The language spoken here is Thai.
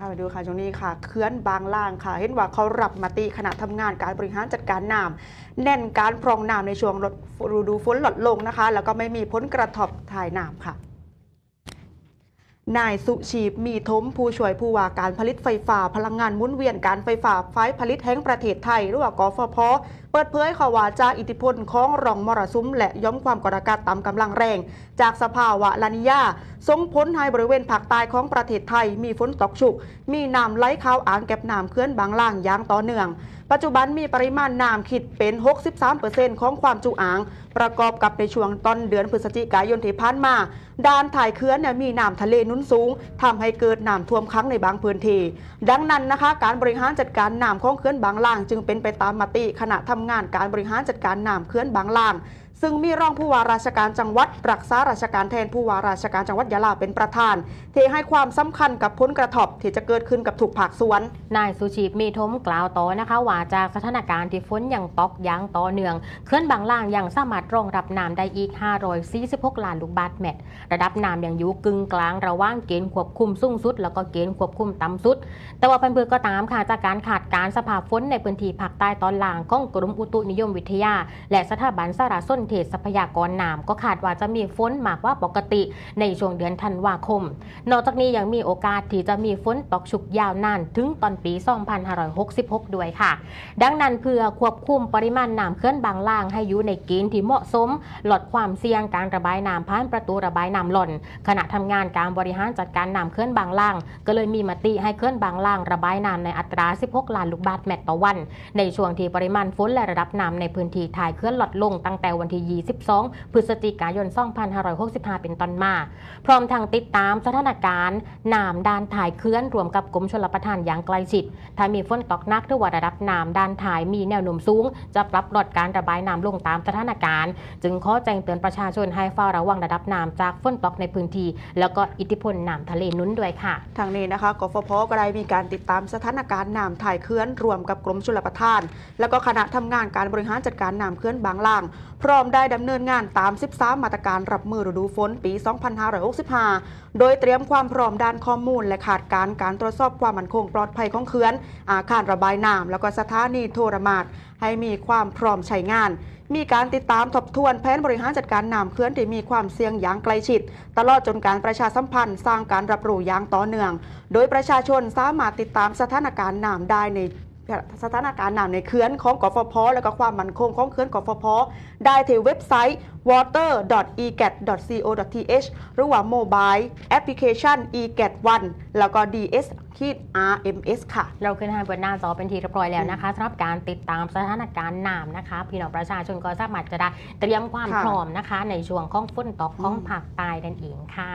เอาไปดูค่ะช่วงนี้ค่ะเคลื่อนบางล่างค่ะ เห็นว่าเขารับมาติขณะทำงานการบริหารจัดการน้ำแน่นการพรองน้ำในช่วงลดฤดูฝนลดลงนะคะ แล้วก็ไม่มีผลกระทบทายน้ำค่ะ นายสุชีพมีทมผู้ช่วยผู้ว่าการผลิตไฟฟ้าพลังงานมุนเวียนการไฟฟ้าไฟผลิตแห่งประเทศไทย หรือว่ากฟผเปิดเผยข่าวว่าจากอิทธิพลของร่องมรสุมและย้อมความกดอากาศต่ำกำลังแรง จากสภาวะลานิยาส่งผลให้บริเวณภาคใต้ของประเทศไทย มีฝนตกชุก มีน้ำไหลเข้าอ่างเก็บน้ำเขื่อนบางล่างอย่างต่อเนื่อง ปัจจุบันมีปริมาณน้ำคิดเป็น 63%ของความจุอ่าง ประกอบกับในช่วงต้นเดือนพฤศจิกายนที่ผ่านมาด้านถ่ายเขื่อนเนี่ยมีน้ำทะเลนุนสูงทำให้เกิดน้ำท่วมครั้งในบางพื้นที่ดังนั้นนะคะ การบริหารจัดการน้ำของเขื่อนบางล่าง จึงเป็นไปตามมติคณะทำงานการบริหารจัดการน้ำเขื่อนบางล่าง ซึ่งมีรองผู้ว่าราชการจังหวัด รักษาราชการแทนผู้ว่าราชการจังหวัดยะลาเป็นประธาน ที่ให้ความสำคัญกับผลกระทบที่จะเกิดขึ้นกับถูกภาคส่วน นายสุชีพมีทมกล่าวต่อนะคะว่าจากสถานการณ์ที่ฝนยังตกอยางต่อเนื่องเคลื่อนบางล่างยังสามารถรองรับน้ำได้อีก 546 ล้านลูกบาศก์เมตร ระดับน้ำยังอยู่กึ่งกลางระหว่างเกณฑ์ควบคุมสูงสุด แล้วก็เกณฑ์ควบคุมต่ำสุด แต่ว่าเพื่อนๆก็ตามค่ะจากการขาดการสภาพฝนในพื้นที่ภาคใต้ตอนล่างของกรมอุตุนิยมวิทยา และสถาบันสารสนเทศทรัพยากรน้ำก็คาดว่าจะมีฝนมากกว่าปกติในช่วงเดือนธันวาคม นอกจากนี้ยังมีโอกาสที่จะมีฝนตกชุกยาวนานถึงตอนปี 2566 ด้วยค่ะ ดังนั้นเพื่อควบคุมปริมาณน้ำเคลื่อนบางล่างให้อยู่ในเกณฑ์ที่เหมาะสม ลดความเสี่ยงการระบายน้ำผ่านประตูระบายน้ำหล่น ขณะทำงานการบริหารจัดการน้ำเคลื่อนบางล่าง ก็เลยมีมติให้เคลื่อนบางล่างระบายน้ำในอัตรา 16 ล้านลูกบาศก์เมตรต่อวัน ในช่วงที่ปริมาณฝนและระดับน้ำในพื้นที่ถ่ายเคลื่อนลดลงตั้งแต่วันที่22 พฤศจิกายน 2565 เป็นต้นมา พร้อมทางติดตามสถานการณ์น้ำด้านถ่ายเคลื่อนรวมกับกรมชลประทานอย่างใกล้ชิด ถ้ามีฝนตกหนักหรือว่าระดับน้ำด้านถ่ายมีแนวโน้มสูง จะปรับลดการระบายน้ำลงตามสถานการณ์ จึงขอแจ้งเตือนประชาชนให้เฝ้าระวังระดับน้ำจากฝนตกในพื้นที่ แล้วก็อิทธิพลน้ำทะเลนุนด้วยค่ะ ทางนี้นะคะกฟผก็ได้มีการติดตามสถานการณ์น้ำถ่ายเคลื่อนรวมกับกรมชลประทาน แล้วก็คณะทำงานการบริหารจัดการน้ำเคลื่อนบางล่างพร้อมได้ดำเนินงานตาม 13 มาตรการรับมือฤดูฝนปี 2565 โดยเตรียมความพร้อมด้านข้อมูล และขาดการการตรวจสอบความมั่นคงปลอดภัยของเขื่อน อาคารระบายน้ำแล้วก็สถานีโทรมาตให้มีความพร้อมใช้งาน มีการติดตามทบทวนแผนบริหารจัดการน้ำเคลื่อนที่มีความเสี่ยงอย่างใกล้ชิด ตลอดจนการประชาสัมพันธ์ สร้างการรับรู้อย่างต่อเนื่อง โดยประชาชนสามารถติดตามสถานการณ์น้ำได้ใน สถานการณ์น้ำในเขื่อนของกฟผและก็ความมั่นคงของเขื่อนกฟผได้ที่เว็บไซต์ water.egat.co.th หรือว่าโมบายแอปพลิเคชัน egat 1 แล้วก็ ds rms ค่ะ เราขึ้นให้บนหน้าจอเป็นทีเรียบร้อยแล้วนะคะสำหรับการติดตามสถานการณ์น้ำนะคะ พี่น้องประชาชนก็สามารถจะได้เตรียมความพร้อมนะคะ ในช่วงของฝนตกของอืมภาคใต้นั่นเองค่ะ